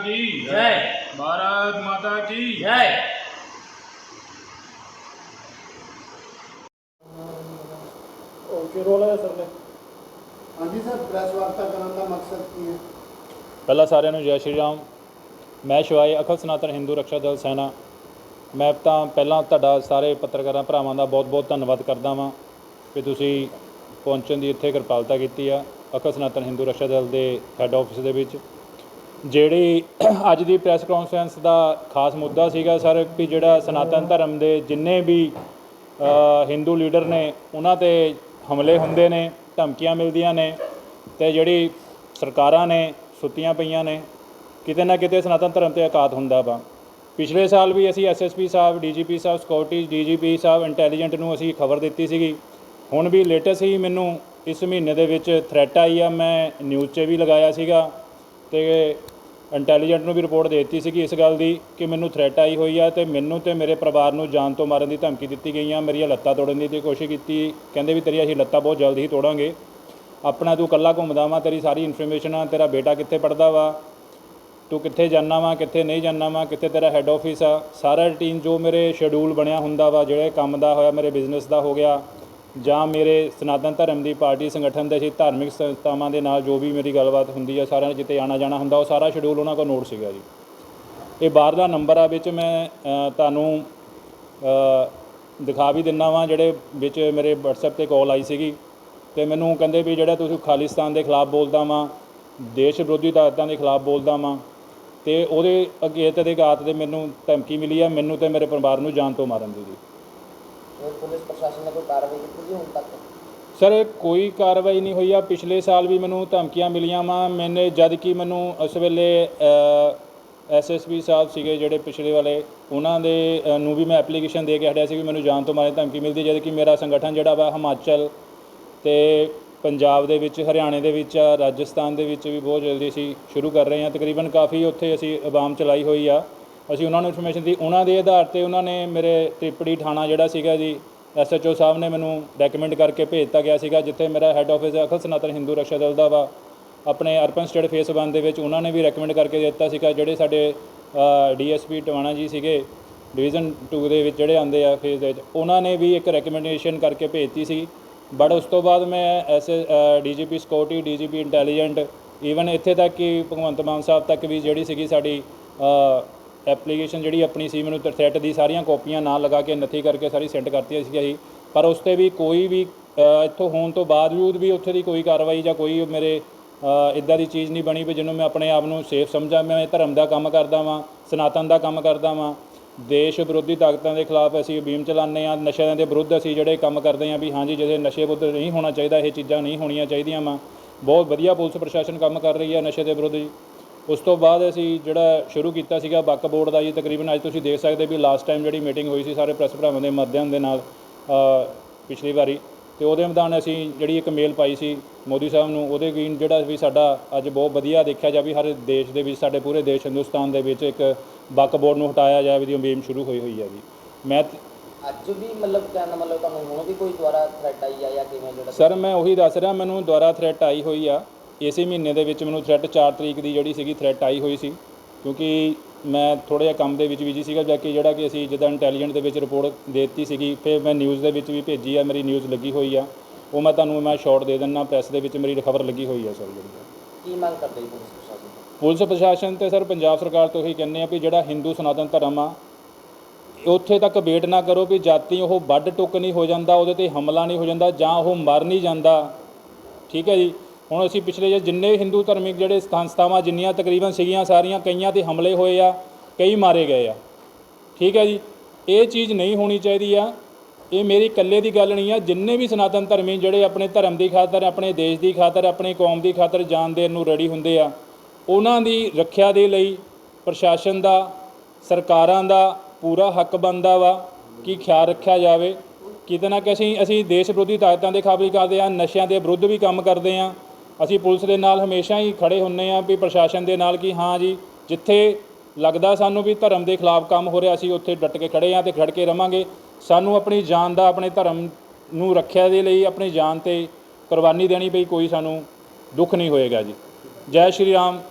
की जय भारत माता की जय ਓਕੇ ਰੋਲ ਹੈ ਸਰ ਨੇ ਹਾਂਜੀ ਸਰ ਪ੍ਰੈਸ ਵਾਰਤਾ ਕਰਨ ਦਾ ਮਕਸਦ ਕੀ ਹੈ ਪਹਿਲਾਂ ਸਾਰਿਆਂ ਨੂੰ ਜੈ ਸ਼੍ਰੀ ਰਾਮ ਮੈਂ ਸ਼ਿਵਾਈ ਅਖਲ ਸਨਾਤਨ ਹਿੰਦੂ ਰਕਸ਼ਾ ਦਲ ਸੈਨਾ ਮੈਂ ਤਾਂ ਪਹਿਲਾਂ ਤੁਹਾਡਾ ਸਾਰੇ ਪੱਤਰਕਾਰਾਂ ਭਰਾਵਾਂ ਦਾ ਬਹੁਤ-ਬਹੁਤ ਧੰਨਵਾਦ ਕਰਦਾ ਵਾਂ ਕਿ ਤੁਸੀਂ ਪਹੁੰਚਣ ਦੀ ਇੱਥੇ ਕਿਰਪਾਲਤਾ ਕੀਤੀ ਆ ਅਖਲ ਸਨਾਤਨ ਹਿੰਦੂ ਰਕਸ਼ਾ ਦਲ ਦੇ ਹੈੱਡ ਆਫਿਸ ਦੇ ਵਿੱਚ ਜਿਹੜੀ ਅੱਜ ਦੀ ਪ੍ਰੈਸ ਕਾਨਫਰੰਸ ਦਾ ਖਾਸ ਮੁੱਦਾ ਸੀਗਾ ਸਰ ਕਿ ਜਿਹੜਾ ਸਨਾਤਨ ਧਰਮ ਦੇ ਜਿੰਨੇ ਵੀ ਹਿੰਦੂ ਲੀਡਰ ਨੇ, ਉਹਨਾਂ ਤੇ ਹਮਲੇ ਹੁੰਦੇ ਨੇ, ਧਮਕੀਆਂ ਮਿਲਦੀਆਂ ਨੇ ਤੇ ਜਿਹੜੀ ਸਰਕਾਰਾਂ ਨੇ ਸੁੱਤੀਆਂ ਪਈਆਂ ਨੇ, ਕਿਤੇ ਨਾ ਕਿਤੇ ਸਨਾਤਨ ਧਰਮ ਤੇ ਆਘਾਤ ਹੁੰਦਾ ਵਾ। ਪਿਛਲੇ ਸਾਲ ਵੀ ਅਸੀਂ SSP sahib DGP sahib security DGP sahib intelligent ਨੂੰ ਅਸੀਂ ਖਬਰ ਦਿੱਤੀ ਸੀਗੀ। ਹੁਣ ਵੀ ਲੇਟੈਸਟ ਹੀ ਮੈਨੂੰ ਇਸ ਮਹੀਨੇ ਦੇ ਵਿੱਚ ਥ੍ਰੈਟ ਆਈ ਆ, ਮੈਂ ਨਿਊਜ਼ 'ਚ ਵੀ ਲਗਾਇਆ ਸੀਗਾ। ਤੇ ਇੰਟੈਲੀਜੈਂਟ ਨੂੰ ਵੀ ਰਿਪੋਰਟ ਦੇ ਦਿੱਤੀ ਸੀਗੀ ਇਸ ਗੱਲ ਦੀ ਕਿ ਮੈਨੂੰ ਥ੍ਰੈਟ ਆਈ ਹੋਈ ਆ ਤੇ ਮੈਨੂੰ ਤੇ ਮੇਰੇ ਪਰਿਵਾਰ ਨੂੰ ਜਾਨ ਤੋਂ ਮਾਰਨ ਦੀ ਧਮਕੀ ਦਿੱਤੀ ਗਈ ਆ, ਮੇਰੀਆਂ ਲੱਤਾਂ ਤੋੜਨ ਦੀ ਤੇ ਕੋਸ਼ਿਸ਼ ਕੀਤੀ। ਕਹਿੰਦੇ ਵੀ ਤੇਰੀਆਂ ਅਸੀਂ ਲੱਤਾਂ ਬਹੁਤ ਜਲਦੀ ਹੀ ਤੋੜਾਂਗੇ। ਆਪਣਾ ਤੂੰ ਇਕੱਲਾ ਘੁੰਮਦਾ ਵਾ, ਤੇਰੀ ਸਾਰੀ ਇਨਫੋਰਮੇਸ਼ਨ ਆ, ਤੇਰਾ ਬੇਟਾ ਕਿੱਥੇ ਪੜਦਾ ਵਾ? ਤੂੰ ਕਿੱਥੇ ਜਾਣਾ ਵਾ, ਕਿੱਥੇ ਨਹੀਂ ਜਾਣਾ ਵਾ, ਕਿੱਥੇ ਤੇਰਾ ਹੈੱਡ ਆਫਿਸ ਆ? ਸਾਰਾ ਰੂਟੀਨ ਜੋ ਮੇਰੇ ਸ਼ਡਿਊਲ ਬਣਿਆ ਹੁੰਦਾ ਵਾ, ਜਿਹੜੇ ਕੰਮ ਦਾ ਹੋਇਆ, ਮੇਰੇ ਬਿਜ਼ਨਸ ਦਾ ਹੋ ਗਿਆ ਜਾਂ ਮੇਰੇ ਸਨਾਤਨ ਧਰਮ ਦੀ ਪਾਰਟੀ ਸੰਗਠਨ ਦੇ ਅਸੀਂ ਧਾਰਮਿਕ ਸੰਸਥਾਵਾਂ ਦੇ ਨਾਲ ਜੋ ਵੀ ਮੇਰੀ ਗੱਲਬਾਤ ਹੁੰਦੀ ਆ, ਸਾਰਿਆਂ ਨੇ ਜਿੱਤੇ ਆਣਾ ਜਾਣਾ ਹੁੰਦਾ, ਉਹ ਸਾਰਾ ਸ਼ਡਿਊਲ ਉਹਨਾਂ ਕੋਲ ਨੋਟ ਸੀਗਾ ਜੀ। ਇਹ ਬਾਹਰ ਦਾ ਨੰਬਰ ਆ ਵਿੱਚ ਮੈਂ ਤੁਹਾਨੂੰ ਦਿਖਾ ਵੀ ਦਿੰਨਾ ਵਾਂ, ਜਿਹੜੇ ਵਿੱਚ ਮੇਰੇ WhatsApp ਤੇ ਕਾਲ ਆਈ ਸੀਗੀ। ਤੇ ਮੈਨੂੰ ਕਹਿੰਦੇ ਵੀ ਜਿਹੜਾ ਤੁਸੀਂ ਖਾਲਿਸਤਾਨ ਦੇ ਖਿਲਾਫ ਬੋਲਦਾ ਵਾਂ, ਦੇਸ਼ ਵਿਰੋਧੀ ਤਾਕਤਾਂ ਦੇ ਖਿਲਾਫ ਬੋਲਦਾ ਵਾਂ, ਤੇ ਉਹਦੇ ਅਗੇਤ ਦੇ ਘਾਤ ਦੇ ਮੈਨੂੰ ਧਮਕੀ ਮਿਲੀ ਆ, ਮੈਨੂੰ ਤੇ ਮੇਰੇ ਪਰਿਵਾਰ ਨੂੰ ਜਾਨ ਤੋਂ ਮਾਰਨ ਦੀ ਜੀ। ਹੋਰ ਪੁਲਿਸ ਪ੍ਰਸ਼ਾਸਨ ਨੇ ਕੋਈ ਕਾਰਵਾਈ ਕੀਤੀ ਜੀ ਹੁਣ ਤੱਕ? ਸਰ ਕੋਈ ਕਾਰਵਾਈ ਨਹੀਂ ਹੋਈ ਆ। ਪਿਛਲੇ ਸਾਲ ਵੀ ਮੈਨੂੰ ਧਮਕੀਆਂ ਮਿਲੀਆਂ ਵਾ। ਮੈਨੇ ਜਦ ਕਿ ਮੈਨੂੰ ਉਸ ਵੇਲੇ ਐਸਐਸਪੀ ਸਾਹਿਬ ਸੀਗੇ ਜਿਹੜੇ ਪਿਛਲੇ ਵਾਲੇ ਉਹਨਾਂ ਦੇ ਅ, ਨੂੰ ਵੀ ਮੈਂ ਐਪਲੀਕੇਸ਼ਨ ਦੇ ਕੇ ਹਟਿਆ ਸੀ ਕਿ ਮੈਨੂੰ ਜਾਨ ਤੋਂ ਮਾਰੇ ਧਮਕੀ ਮਿਲਦੀ ਜਦ ਕਿ ਮੇਰਾ ਸੰਗਠਨ ਜਿਹੜਾ ਵਾ ਹਿਮਾਚਲ ਤੇ ਪੰਜਾਬ ਦੇ ਵਿੱਚ ਹਰਿਆਣੇ ਦੇ ਵਿੱਚ ਆ ਰਾਜਸਥਾਨ ਦੇ ਵਿੱਚ ਵੀ ਬਹੁਤ ਜਲਦੀ ਅਸੀਂ ਸ਼ੁਰੂ ਕਰ ਰਹੇ ਹਾਂ। ਤਕਰੀਬਨ ਕਾਫੀ ਉੱਥੇ ਅਸੀਂ ਆਵਾਮ ਚਲਾਈ ਹੋਈ ਆ। ਅਸੀਂ ਉਹਨਾਂ ਨੂੰ ਇਨਫੋਰਮੇਸ਼ਨ ਦੀ ਉਹਨਾਂ ਦੇ ਆਧਾਰ ਤੇ ਉਹਨਾਂ ਨੇ ਮੇਰੇ ਤ੍ਰਿਪੜੀ ਥਾਣਾ ਜਿਹੜਾ ਸੀਗਾ ਜੀ ਐਸਐਚਓ ਸਾਹਿਬ ਨੇ ਮੈਨੂੰ ਰეკਮੈਂਡ ਕਰਕੇ ਭੇਜਤਾ ਗਿਆ ਸੀਗਾ, ਜਿੱਥੇ ਮੇਰਾ ਹੈੱਡ ਆਫਿਸ ਅਖਲ ਸਨਾਤਨ ਹਿੰਦੂ ਰਕਸ਼ਾ ਦਲ ਦਾ ਵਾ। ਆਪਣੇ ਅਰਪਨ ਸਟੇਟ ਫੇਸ 1 ਦੇ ਵਿੱਚ ਉਹਨਾਂ ਨੇ ਵੀ ਰეკਮੈਂਡ ਕਰਕੇ ਦਿੱਤਾ ਸੀਗਾ, ਜਿਹੜੇ ਸਾਡੇ ਡੀਐਸਪੀ ਟਵਾਣਾ ਜੀ ਸੀਗੇ ਡਿਵੀਜ਼ਨ 2 ਦੇ ਵਿੱਚ ਜਿਹੜੇ ਆਉਂਦੇ ਆ ਫੇਸ ਦੇ ਵਿੱਚ, ਉਹਨਾਂ ਨੇ ਵੀ ਇੱਕ ਰეკਮੈਂਡੇਸ਼ਨ ਕਰਕੇ ਭੇਜਤੀ ਸੀ। ਬਟ ਉਸ ਤੋਂ ਬਾਅਦ ਮੈਂ ਐਸੇ DGP security DGP intelligent even ਇੱਥੇ ਤੱਕ ਕਿ ਭਗਵੰਤ ਮਾਨ ਸਾਹਿਬ ਤੱਕ ਵੀ ਜਿਹੜੀ ਸੀਗੀ ਸਾਡੀ ਐਪਲੀਕੇਸ਼ਨ ਜਿਹੜੀ ਆਪਣੀ ਸੀ, ਮੈਨੂੰ ਥ੍ਰੈਟ ਦੀ ਸਾਰੀਆਂ ਕਾਪੀਆਂ ਨਾਲ ਲਗਾ ਕੇ ਨਥੀ ਕਰਕੇ ਸਾਰੀ ਸੈਂਡ ਕਰਤੀਆਂ ਸੀ ਜੀ ਪਰ ਉਸ ਤੇ ਵੀ ਕੋਈ ਵੀ ਇੱਥੋਂ ਹੋਣ ਤੋਂ ਬਾਵਜੂਦ ਵੀ ਉੱਥੇ ਦੀ ਕੋਈ ਕਾਰਵਾਈ ਜਾਂ ਕੋਈ ਮੇਰੇ ਇਦਾਂ ਦੀ ਚੀਜ਼ ਨਹੀਂ ਬਣੀ ਵੀ ਜਿਹਨੂੰ ਮੈਂ ਆਪਣੇ ਆਪ ਨੂੰ ਸੇਫ ਸਮਝਾਂ, ਮੈਂ ਧਰਮ ਦਾ ਕੰਮ ਕਰਦਾ ਵਾਂ, ਸਨਾਤਨ ਦਾ ਕੰਮ ਕਰਦਾ ਵਾਂ। ਦੇਸ਼ ਵਿਰੋਧੀ ਤਾਕਤਾਂ ਦੇ ਖਿਲਾਫ ਅਸੀਂ ਬੀਮ ਚਲਾਉਂਦੇ ਆ ਨਸ਼ਿਆਂ ਦੇ ਵਿਰੁੱਧ ਅਸੀਂ ਜਿਹੜੇ ਕੰਮ ਕਰਦੇ ਆ ਵੀ ਹਾਂਜੀ ਜਿਹਦੇ ਨਸ਼ੇ ਵਿਰੁੱਧ ਨਹੀਂ ਹੋਣਾ ਚਾਹੀਦਾ, ਇਹ ਚੀਜ਼ਾਂ ਨਹੀਂ ਹੋਣੀਆਂ ਚਾਹੀਦੀਆਂ ਵਾ। ਬਹੁਤ ਵਧੀਆ ਪੁਲਿਸ ਪ੍ਰਸ਼ਾਸਨ ਕੰਮ ਕਰ ਰਹੀ ਹੈ ਨਸ਼ੇ ਦੇ ਵਿਰੁੱਧ ਜੀ। ਉਸ ਤੋਂ ਬਾਅਦ ਅਸੀਂ ਜਿਹੜਾ ਸ਼ੁਰੂ ਕੀਤਾ ਸੀਗਾ ਬੱਕ ਬੋਰਡ ਦਾ ਜੀ ਤਕਰੀਬਨ ਅੱਜ ਤੁਸੀਂ ਦੇਖ ਸਕਦੇ ਵੀ ਲਾਸਟ ਟਾਈਮ ਜਿਹੜੀ ਮੀਟਿੰਗ ਹੋਈ ਸੀ ਸਾਰੇ ਪ੍ਰੈਸ ਭਰਾਵਾਂ ਦੇ ਮਾਧਿਅਮ ਦੇ ਨਾਲ ਪਿਛਲੀ ਵਾਰੀ। ਤੇ ਉਹਦੇ ਮੈਦਾਨ ਅਸੀਂ ਜਿਹੜੀ ਇੱਕ ਮੇਲ ਪਾਈ ਸੀ ਮੋਦੀ ਸਾਹਿਬ ਨੂੰ ਉਹਦੇ ਗੀਨ ਜਿਹੜਾ ਵੀ ਸਾਡਾ ਅੱਜ ਬਹੁਤ ਵਧੀਆ ਦੇਖਿਆ ਜਾਵੇ ਹਰ ਦੇਸ਼ ਦੇ ਵਿੱਚ ਸਾਡੇ ਪੂਰੇ ਦੇਸ਼ ਹਿੰਦੁਸਤਾਨ ਦੇ ਵਿੱਚ ਇੱਕ ਬੱਕ ਬੋਰਡ ਨੂੰ ਹਟਾਇਆ ਜਾਵੇ ਦੀ ਮੁਹਿੰਮ ਸ਼ੁਰੂ ਹੋਈ ਹੋਈ ਹੈ ਜੀ। ਮੈਂ ਅੱਜ ਵੀ ਮਤਲਬ ਕਹਿਣ ਦਾ ਮਤਲਬ ਤੁਹਾਨੂੰ ਹੁਣ ਵੀ ਕੋਈ ਦੁਆਰਾ ਥ੍ਰੈਟ ਆਈ ਆ ਜਾਂ ਕਿਵੇਂ ਜਿਹੜਾ ਸਰ ਮੈਂ ਉਹੀ ਦੱਸ ਰਿਹਾ ਮੈਨੂੰ ਦੁਬਾਰਾ ਥ੍ਰੈਟ ਆਈ ਹੋਈ ਆ। ਇਸੇ ਮਹੀਨੇ ਦੇ ਵਿੱਚ ਮੈਨੂੰ ਥ੍ਰੈਟ 4 ਤਰੀਕ ਦੀ ਜਿਹੜੀ ਸੀਗੀ ਥ੍ਰੈਟ ਆਈ ਹੋਈ ਸੀ ਕਿਉਂਕਿ ਮੈਂ ਥੋੜ੍ਹਾ ਜਿਹਾ ਕੰਮ ਦੇ ਵਿੱਚ ਬਿਜ਼ੀ ਸੀਗਾ ਜਾ ਕੇ ਜਿਹੜਾ ਕਿ ਅਸੀਂ ਜਿੱਦਾਂ ਇੰਟੈਲੀਜੈਂਟ ਦੇ ਵਿੱਚ ਰਿਪੋਰਟ ਦੇ ਦਿੱਤੀ ਸੀਗੀ ਫਿਰ ਮੈਂ ਨਿਊਜ਼ ਦੇ ਵਿੱਚ ਵੀ ਭੇਜੀ ਆ ਮੇਰੀ ਨਿਊਜ਼ ਲੱਗੀ ਹੋਈ ਆ। ਉਹ ਮੈਂ ਤੁਹਾਨੂੰ ਮੈਂ ਸ਼ਾਰਟ ਦੇ ਦਿੰਦਾ ਪ੍ਰੈਸ ਦੇ ਵਿੱਚ ਮੇਰੀ ਖਬਰ ਲੱਗੀ ਹੋਈ ਆ ਸਰ ਜਿਹੜੀ ਕੀ ਮੰਗ ਕਰਦੇ ਜੀ ਪੁਲਿਸ ਪ੍ਰਸ਼ਾਸਨ ਤੋਂ? ਪੁਲਿਸ ਪ੍ਰਸ਼ਾਸਨ ਤੇ ਸਰ ਪੰਜਾਬ ਸਰਕਾਰ ਤੋਂ ਇਹੀ ਕਹਿੰਦੇ ਆ ਵੀ ਜਿਹੜਾ ਹਿੰਦੂ ਸਨਾਤਨ ਧਰਮ ਆ ਉੱਥੇ ਤੱਕ ਵੇਟ ਨਾ ਕਰੋ ਵੀ ਜਾਤੀ ਉਹ ਵੱਡ ਟੁੱਕ ਨਹੀਂ ਹੋ ਜਾਂਦਾ ਉਹਦੇ ਤੇ ਹਮਲਾ ਨਹੀਂ ਹੋ ਜਾਂਦਾ ਜਾਂ ਉਹ ਮਰ ਨਹੀਂ ਜਾਂਦਾ। ਠੀਕ ਹੈ ਜੀ। ਹੁਣ ਅਸੀਂ ਪਿਛਲੇ ਜੇ ਜਿੰਨੇ ਹਿੰਦੂ ਧਰਮਿਕ ਜਿਹੜੇ ਸੰਸਥਾਵਾਂ ਜਿੰਨੀਆਂ ਤਕਰੀਬਨ ਸੀਗੀਆਂ ਸਾਰੀਆਂ, ਕਈਆਂ ਤੇ ਹਮਲੇ ਹੋਏ ਆ, ਕਈ ਮਾਰੇ ਗਏ ਆ। ਠੀਕ ਹੈ ਜੀ? ਇਹ ਚੀਜ਼ ਨਹੀਂ ਹੋਣੀ ਚਾਹੀਦੀ ਆ। ਇਹ ਮੇਰੀ ਇਕੱਲੇ ਦੀ ਗੱਲ ਨਹੀਂ ਆ। ਜਿੰਨੇ ਵੀ ਸਨਾਤਨ ਧਰਮੀ ਜਿਹੜੇ ਆਪਣੇ ਧਰਮ ਦੀ ਖਾਤਰ, ਆਪਣੇ ਦੇਸ਼ ਦੀ ਖਾਤਰ, ਆਪਣੀ ਕੌਮ ਦੀ ਖਾਤਰ ਜਾਨ ਦੇਣ ਨੂੰ ਰੈਡੀ ਹੁੰਦੇ ਆ, ਉਹਨਾਂ ਦੀ ਰੱਖਿਆ ਦੇ ਲਈ ਪ੍ਰਸ਼ਾਸਨ ਦਾ, ਸਰਕਾਰਾਂ ਦਾ ਪੂਰਾ ਹੱਕ ਬਣਦਾ ਵਾ ਕਿ ਖਿਆਲ ਰੱਖਿਆ ਜਾਵੇ। ਕਿਤੇ ਨਾ ਕਿ ਅਸੀਂ ਅਸੀਂ ਦੇਸ਼ ਵਿਰੋਧੀ ਤਾਕਤਾਂ ਦੇ ਖਿਲਾਫ ਕਰਦੇ ਆ, ਨਸ਼ਿਆਂ ਦੇ ਵਿਰੁੱਧ ਵੀ ਕੰਮ ਕਰਦੇ ਆ। ਅਸੀਂ ਪੁਲਿਸ ਦੇ ਨਾਲ ਹਮੇਸ਼ਾ ਹੀ ਖੜੇ ਹੁੰਨੇ ਆ ਵੀ ਪ੍ਰਸ਼ਾਸਨ ਦੇ ਨਾਲ ਕਿ ਹਾਂ ਜੀ, ਜਿੱਥੇ ਲੱਗਦਾ ਸਾਨੂੰ ਵੀ ਧਰਮ ਦੇ ਖਿਲਾਫ ਕੰਮ ਹੋ ਰਿਹਾ, ਅਸੀਂ ਉੱਥੇ ਡਟ ਕੇ ਖੜੇ ਆ ਤੇ ਖੜ ਕੇ ਰਵਾਂਗੇ। ਸਾਨੂੰ ਆਪਣੀ ਜਾਨ ਦਾ, ਆਪਣੇ ਧਰਮ ਨੂੰ ਰੱਖਿਆ ਦੇ ਲਈ, ਆਪਣੀ ਜਾਨ ਤੇ ਕੁਰਬਾਨੀ ਦੇਣੀ ਪਈ, ਕੋਈ ਸਾਨੂੰ ਦੁੱਖ ਨਹੀਂ ਹੋਏਗਾ ਜੀ। ਜੈ ਸ਼੍ਰੀ ਰਾਮ।